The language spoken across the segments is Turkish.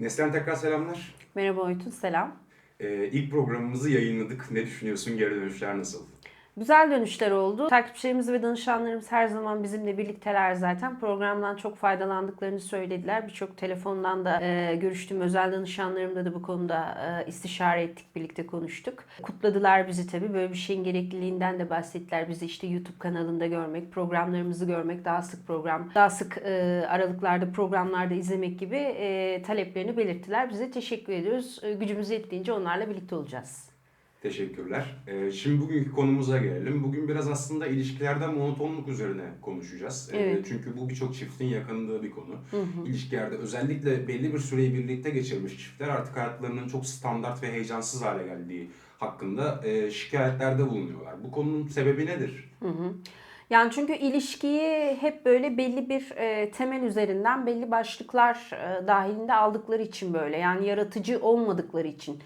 Neslihan tekrar selamlar. Merhaba Oytun, selam. Ee, ilk programımızı yayınladık. Ne düşünüyorsun? Geri dönüşler nasıl? Güzel dönüşler oldu. Takipçilerimiz ve danışanlarımız her zaman bizimle birlikteler zaten. Programdan çok faydalandıklarını söylediler. Birçok telefondan da e, görüştüm. Özel danışanlarımla da bu konuda e, istişare ettik, birlikte konuştuk. Kutladılar bizi tabii. Böyle bir şeyin gerekliliğinden de bahsettiler. Bizi işte YouTube kanalında görmek, programlarımızı görmek, daha sık program, daha sık e, aralıklarda programlarda izlemek gibi e, taleplerini belirttiler. Bize teşekkür ediyoruz. E, gücümüz yettiğince onlarla birlikte olacağız. Teşekkürler. Ee, şimdi bugünkü konumuza gelelim. Bugün biraz aslında ilişkilerde monotonluk üzerine konuşacağız. Ee, Evet. çünkü bu birçok çiftin yakındığı bir konu. İlişkilerde özellikle belli bir süreyi birlikte geçirmiş çiftler artık hayatlarının çok standart ve heyecansız hale geldiği hakkında e, şikayetlerde bulunuyorlar. Bu konunun sebebi nedir? Yani çünkü ilişkiyi hep böyle belli bir e, temel üzerinden belli başlıklar e, dahilinde aldıkları için böyle yani yaratıcı olmadıkları için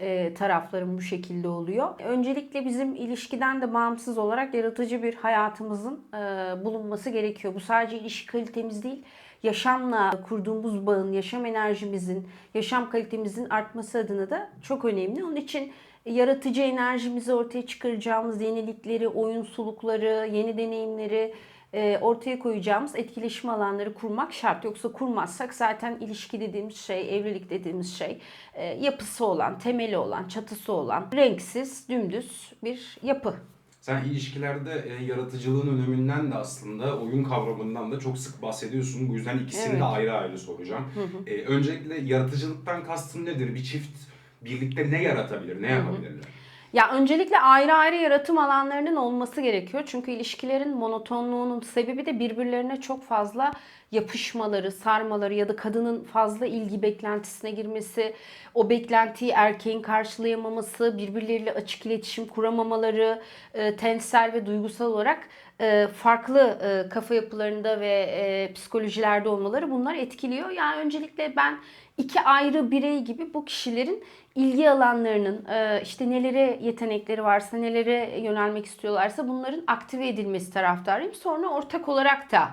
e, tarafların bu şekilde oluyor. Öncelikle bizim ilişkiden de bağımsız olarak yaratıcı bir hayatımızın e, bulunması gerekiyor. Bu sadece ilişki kalitemiz değil, yaşamla kurduğumuz bağın, yaşam enerjimizin, yaşam kalitemizin artması adına da çok önemli. Onun için yaratıcı enerjimizi ortaya çıkaracağımız yenilikleri, oyunsulukları, yeni deneyimleri e, ortaya koyacağımız etkileşim alanları kurmak şart. Yoksa kurmazsak zaten ilişki dediğimiz şey, evlilik dediğimiz şey e, yapısı olan, temeli olan, çatısı olan, renksiz, dümdüz bir yapı. Sen ilişkilerde e, yaratıcılığın öneminden de aslında oyun kavramından da çok sık bahsediyorsun. Bu yüzden ikisini Evet. de ayrı ayrı soracağım. E, öncelikle yaratıcılıktan kastın nedir? Bir çift birlikte ne yaratabilir, ne yapabilirler? Ya öncelikle ayrı ayrı yaratım alanlarının olması gerekiyor. Çünkü ilişkilerin monotonluğunun sebebi de birbirlerine çok fazla yapışmaları, sarmaları ya da kadının fazla ilgi beklentisine girmesi, o beklentiyi erkeğin karşılayamaması, birbirleriyle açık iletişim kuramamaları, e, tensel ve duygusal olarak e, farklı e, kafa yapılarında ve e, psikolojilerde olmaları bunlar etkiliyor. Yani öncelikle ben iki ayrı birey gibi bu kişilerin ilgi alanlarının e, işte nelere yetenekleri varsa, nelere yönelmek istiyorlarsa bunların aktive edilmesi taraftarıyım. Sonra ortak olarak da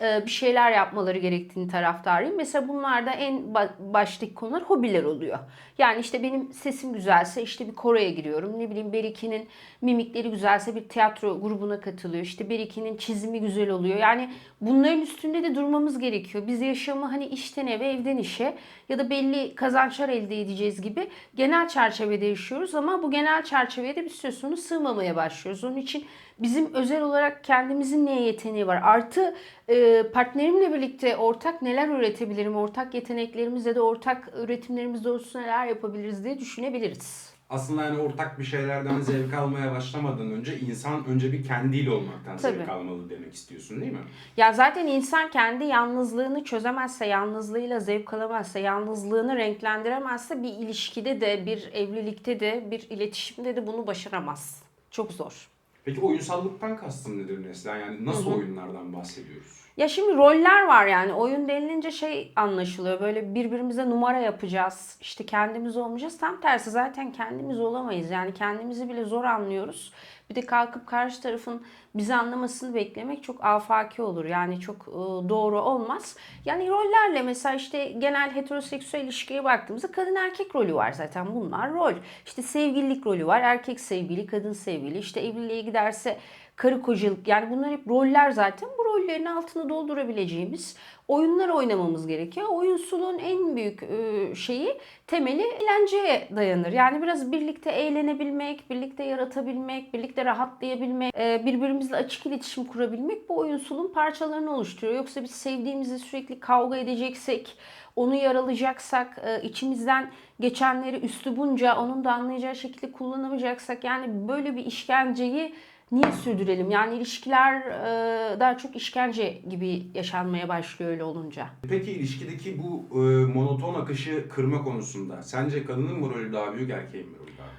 bir şeyler yapmaları gerektiğini taraftarıyım. Mesela bunlarda en ba- baştaki konular hobiler oluyor. Yani işte benim sesim güzelse işte bir koroya giriyorum. Ne bileyim Beriki'nin mimikleri güzelse bir tiyatro grubuna katılıyor. İşte Beriki'nin çizimi güzel oluyor. Yani bunların üstünde de durmamız gerekiyor. Biz yaşamı hani işten eve, evden işe ya da belli kazançlar elde edeceğiz gibi genel çerçevede yaşıyoruz ama bu genel çerçeveye de bir süre sonra sığmamaya başlıyoruz. Onun için bizim özel olarak kendimizin neye yeteneği var? Artı e, partnerimle birlikte ortak neler üretebilirim? Ortak yeteneklerimiz ya da ortak üretimlerimiz doğrultusunda neler yapabiliriz diye düşünebiliriz. Aslında yani ortak bir şeylerden zevk almaya başlamadan önce insan önce bir kendiyle olmaktan zevk Tabii. almalı demek istiyorsun değil mi? Ya zaten insan kendi yalnızlığını çözemezse, yalnızlığıyla zevk alamazsa, yalnızlığını renklendiremezse bir ilişkide de, bir evlilikte de, bir iletişimde de bunu başaramaz. Çok zor. Peki oyunsallıktan kastın nedir Neslihan? Yani nasıl oyunlardan bahsediyoruz? Ya şimdi roller var yani oyun denilince şey anlaşılıyor. Böyle birbirimize numara yapacağız işte kendimiz olmayacağız. Tam tersi zaten kendimiz olamayız. Yani kendimizi bile zor anlıyoruz. Bir de kalkıp karşı tarafın bizi anlamasını beklemek çok afaki olur. Yani çok e, doğru olmaz. Yani rollerle mesela işte genel heteroseksüel ilişkiye baktığımızda kadın erkek rolü var zaten. Bunlar rol. İşte sevgililik rolü var erkek sevgili kadın sevgili. İşte evliliğe giderse karı kocalık yani bunlar hep roller zaten. Bu rollerin altını doldurabileceğimiz oyunlar oynamamız gerekiyor. Oyunsuluğun en büyük e, şeyi temeli eğlenceye dayanır. Yani biraz birlikte eğlenebilmek, birlikte yaratabilmek, birlikte rahatlayabilmek, e, birbirimizle açık iletişim kurabilmek bu oyunsuluğun parçalarını oluşturuyor. Yoksa biz sevdiğimizi sürekli kavga edeceksek, onu yaralayacaksak, e, içimizden geçenleri üslubunca onun da anlayacağı şekilde kullanamayacaksak yani böyle bir işkenceyi niye sürdürelim? Yani ilişkiler e, daha çok işkence gibi yaşanmaya başlıyor öyle olunca. Peki ilişkideki bu e, monoton akışı kırma konusunda sence kadının mı rolü daha büyük, erkeğin mi rolü daha büyük?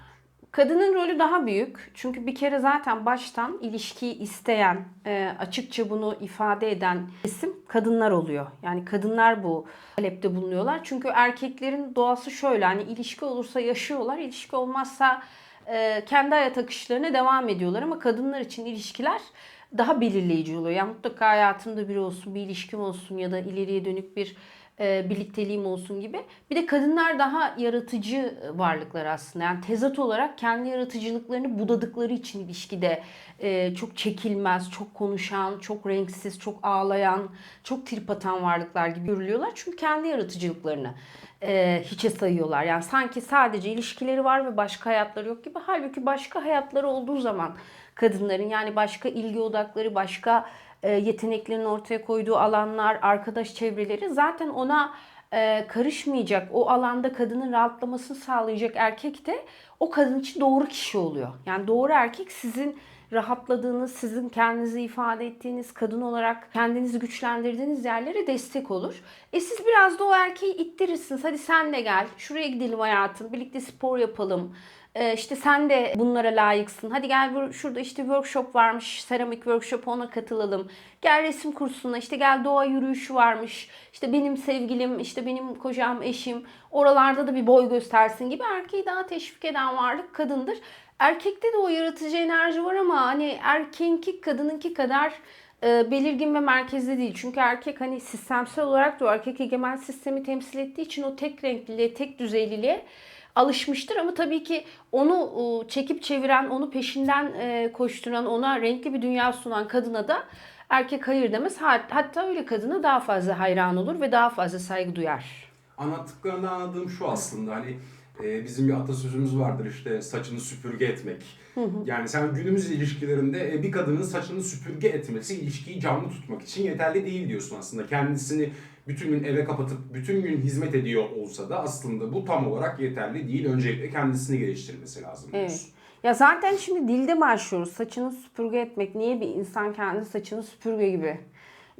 Kadının rolü daha büyük. Çünkü bir kere zaten baştan ilişkiyi isteyen, e, açıkça bunu ifade eden isim kadınlar oluyor. Yani kadınlar bu talepte bulunuyorlar. Çünkü erkeklerin doğası şöyle hani ilişki olursa yaşıyorlar, ilişki olmazsa e, kendi hayat akışlarına devam ediyorlar ama kadınlar için ilişkiler daha belirleyici oluyor. Yani mutlaka hayatımda biri olsun, bir ilişkim olsun ya da ileriye dönük bir e, birlikteliğim olsun gibi. Bir de kadınlar daha yaratıcı varlıklar aslında. Yani tezat olarak kendi yaratıcılıklarını budadıkları için ilişkide e, çok çekilmez, çok konuşan, çok renksiz, çok ağlayan, çok trip atan varlıklar gibi görülüyorlar. Çünkü kendi yaratıcılıklarını e, hiçe sayıyorlar. Yani sanki sadece ilişkileri var ve başka hayatları yok gibi. Halbuki başka hayatları olduğu zaman kadınların yani başka ilgi odakları, başka e, yeteneklerin ortaya koyduğu alanlar, arkadaş çevreleri zaten ona e, karışmayacak, o alanda kadının rahatlamasını sağlayacak erkek de o kadın için doğru kişi oluyor. Yani doğru erkek sizin rahatladığınız, sizin kendinizi ifade ettiğiniz, kadın olarak kendinizi güçlendirdiğiniz yerlere destek olur. E siz biraz da o erkeği ittirirsiniz. Hadi sen de gel, şuraya gidelim hayatım, birlikte spor yapalım. Ee, işte sen de bunlara layıksın. Hadi gel şurada işte workshop varmış. Seramik workshop ona katılalım. Gel resim kursuna işte gel doğa yürüyüşü varmış. İşte benim sevgilim, işte benim kocam, eşim oralarda da bir boy göstersin gibi erkeği daha teşvik eden varlık kadındır. Erkekte de o yaratıcı enerji var ama hani erkeğinki kadınınki kadar e, belirgin ve merkezde değil. Çünkü erkek hani sistemsel olarak da o erkek egemen sistemi temsil ettiği için o tek renkliliğe, tek düzeyliliğe alışmıştır ama tabii ki onu e, çekip çeviren, onu peşinden e, koşturan, ona renkli bir dünya sunan kadına da erkek hayır demez. Hat- Hatta öyle kadına daha fazla hayran olur ve daha fazla saygı duyar. Anlattıklarından anladığım şu aslında hani e, bizim bir atasözümüz vardır işte saçını süpürge etmek. Yani sen günümüz ilişkilerinde bir kadının saçını süpürge etmesi ilişkiyi canlı tutmak için yeterli değil diyorsun aslında. Kendisini bütün gün eve kapatıp bütün gün hizmet ediyor olsa da aslında bu tam olarak yeterli değil. Öncelikle kendisini geliştirmesi lazım diyorsun. Evet. Ya zaten şimdi dilde başlıyoruz. Saçını süpürge etmek. Niye bir insan kendi saçını süpürge gibi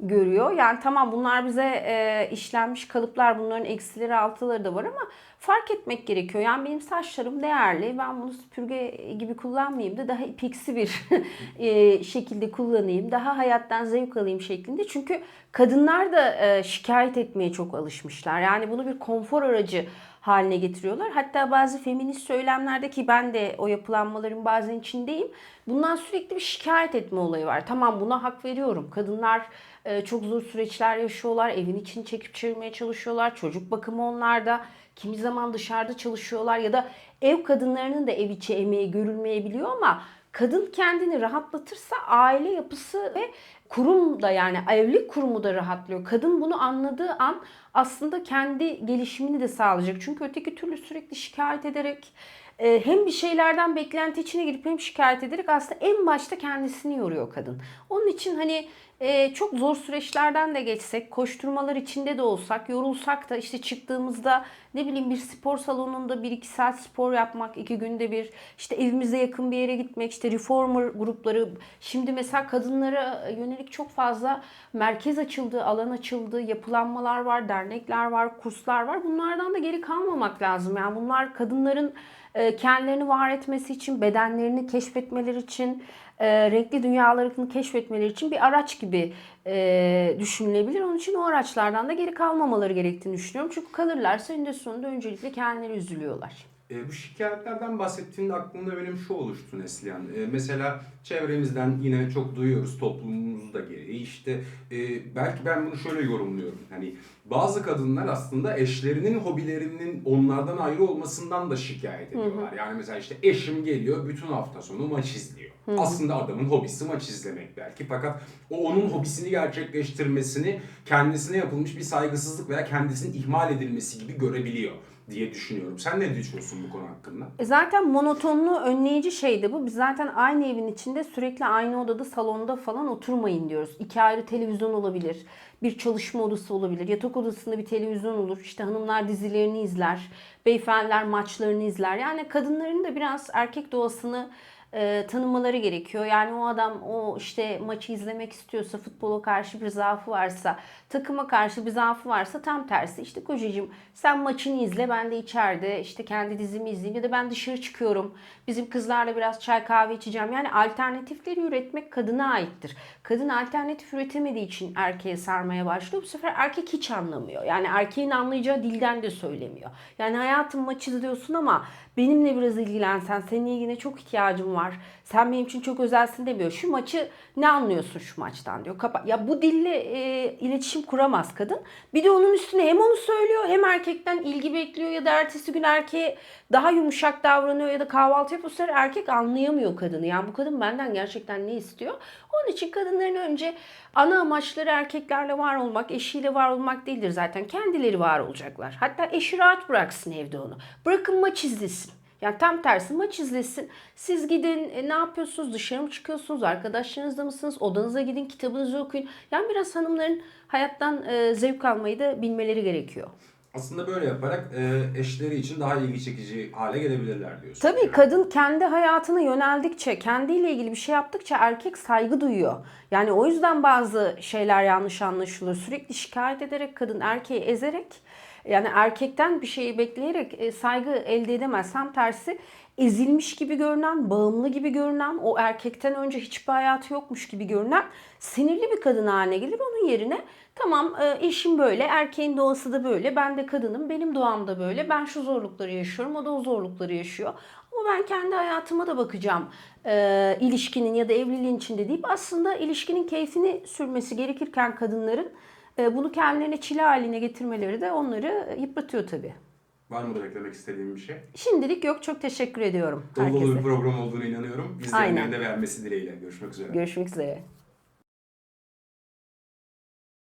görüyor? Yani tamam bunlar bize e, işlenmiş kalıplar. Bunların eksileri altıları da var ama fark etmek gerekiyor. Yani benim saçlarım değerli. Ben bunu süpürge gibi kullanmayayım da daha ipiksi bir e, şekilde kullanayım. Daha hayattan zevk alayım şeklinde. Çünkü kadınlar da e, şikayet etmeye çok alışmışlar. Yani bunu bir konfor aracı haline getiriyorlar. Hatta bazı feminist söylemlerde ki ben de o yapılanmaların bazen içindeyim. Bundan sürekli bir şikayet etme olayı var. Tamam buna hak veriyorum. Kadınlar e, çok zor süreçler yaşıyorlar. Evin içini çekip çevirmeye çalışıyorlar. Çocuk bakımı onlarda. Kimi zaman dışarıda çalışıyorlar ya da ev kadınlarının da ev içi emeği görülmeyebiliyor ama kadın kendini rahatlatırsa aile yapısı ve kurum da yani evlilik kurumu da rahatlıyor. Kadın bunu anladığı an aslında kendi gelişimini de sağlayacak. Çünkü öteki türlü sürekli şikayet ederek e, hem bir şeylerden beklenti içine girip hem şikayet ederek aslında en başta kendisini yoruyor kadın. Onun için hani e, çok zor süreçlerden de geçsek, koşturmalar içinde de olsak, yorulsak da işte çıktığımızda ne bileyim bir spor salonunda bir iki saat spor yapmak, iki günde bir işte evimize yakın bir yere gitmek, işte reformer grupları. Şimdi mesela kadınlara yönelik çok fazla merkez açıldı, alan açıldı, yapılanmalar var, dernekler var, kurslar var. Bunlardan da geri kalmamak lazım. Yani bunlar kadınların e, kendilerini var etmesi için, bedenlerini keşfetmeleri için, e, renkli dünyalarını keşfetmeleri için bir araç gibi e, düşünülebilir. Onun için o araçlardan da geri kalmamaları gerektiğini düşünüyorum. Çünkü kalırlarsa eninde sonunda öncelikle kendileri üzülüyorlar. E, bu şikayetlerden bahsettiğinde aklımda benim şu oluştu Neslihan. E, mesela çevremizden yine çok duyuyoruz toplumumuzda gereği işte e, belki ben bunu şöyle yorumluyorum. Hani bazı kadınlar aslında eşlerinin hobilerinin onlardan ayrı olmasından da şikayet ediyorlar. Yani mesela işte eşim geliyor bütün hafta sonu maç izliyor. Aslında adamın hobisi maç izlemek belki fakat o onun hobisini gerçekleştirmesini kendisine yapılmış bir saygısızlık veya kendisinin ihmal edilmesi gibi görebiliyor diye düşünüyorum. Sen ne düşünüyorsun bu konu hakkında? E Zaten monotonluğu önleyici şey de bu. Biz zaten aynı evin içinde sürekli aynı odada, salonda falan oturmayın diyoruz. İki ayrı televizyon olabilir. Bir çalışma odası olabilir. Yatak odasında bir televizyon olur. İşte hanımlar dizilerini izler. Beyefendiler maçlarını izler. Yani kadınların da biraz erkek doğasını e, tanımaları gerekiyor. Yani o adam o işte maçı izlemek istiyorsa, futbola karşı bir zaafı varsa, takıma karşı bir zaafı varsa tam tersi. İşte kocacığım sen maçını izle ben de içeride işte kendi dizimi izleyeyim ya da ben dışarı çıkıyorum. Bizim kızlarla biraz çay kahve içeceğim. Yani alternatifleri üretmek kadına aittir. Kadın alternatif üretemediği için erkeğe sarmaya başlıyor. Bu sefer erkek hiç anlamıyor. Yani erkeğin anlayacağı dilden de söylemiyor. Yani hayatım maç izliyorsun ama benimle biraz ilgilensen, senin ilgine çok ihtiyacım var var. Sen benim için çok özelsin demiyor. Şu maçı ne anlıyorsun şu maçtan diyor. Kapa ya bu dille e, iletişim kuramaz kadın. Bir de onun üstüne hem onu söylüyor hem erkekten ilgi bekliyor ya da ertesi gün erkeğe daha yumuşak davranıyor ya da kahvaltı yapıyor. Sefer erkek anlayamıyor kadını. Yani bu kadın benden gerçekten ne istiyor? Onun için kadınların önce ana amaçları erkeklerle var olmak, eşiyle var olmak değildir zaten. Kendileri var olacaklar. Hatta eşi rahat bıraksın evde onu. Bırakın maç izlesin. Yani tam tersi maç izlesin. Siz gidin e, ne yapıyorsunuz? Dışarı mı çıkıyorsunuz? Arkadaşlarınızla mısınız? Odanıza gidin kitabınızı okuyun. Yani biraz hanımların hayattan e, zevk almayı da bilmeleri gerekiyor. Aslında böyle yaparak e, eşleri için daha ilgi çekici hale gelebilirler diyorsun. Tabii Yani. kadın kendi hayatına yöneldikçe, kendiyle ilgili bir şey yaptıkça erkek saygı duyuyor. Yani o yüzden bazı şeyler yanlış anlaşılıyor. Sürekli şikayet ederek kadın erkeği ezerek yani erkekten bir şeyi bekleyerek e, saygı elde edemez. Tam tersi ezilmiş gibi görünen, bağımlı gibi görünen, o erkekten önce hiçbir hayatı yokmuş gibi görünen sinirli bir kadın haline gelir. Onun yerine tamam e, eşim böyle, erkeğin doğası da böyle, ben de kadınım, benim doğam da böyle, ben şu zorlukları yaşıyorum, o da o zorlukları yaşıyor. Ama ben kendi hayatıma da bakacağım e, ilişkinin ya da evliliğin içinde deyip aslında ilişkinin keyfini sürmesi gerekirken kadınların e, bunu kendilerine çile haline getirmeleri de onları yıpratıyor tabii. Var mıdır eklemek istediğin bir şey? Şimdilik yok. Çok teşekkür ediyorum Dolu dolu herkese. bir program olduğunu inanıyorum. İzleyenlerin de beğenmesi dileğiyle. Görüşmek üzere. Görüşmek üzere.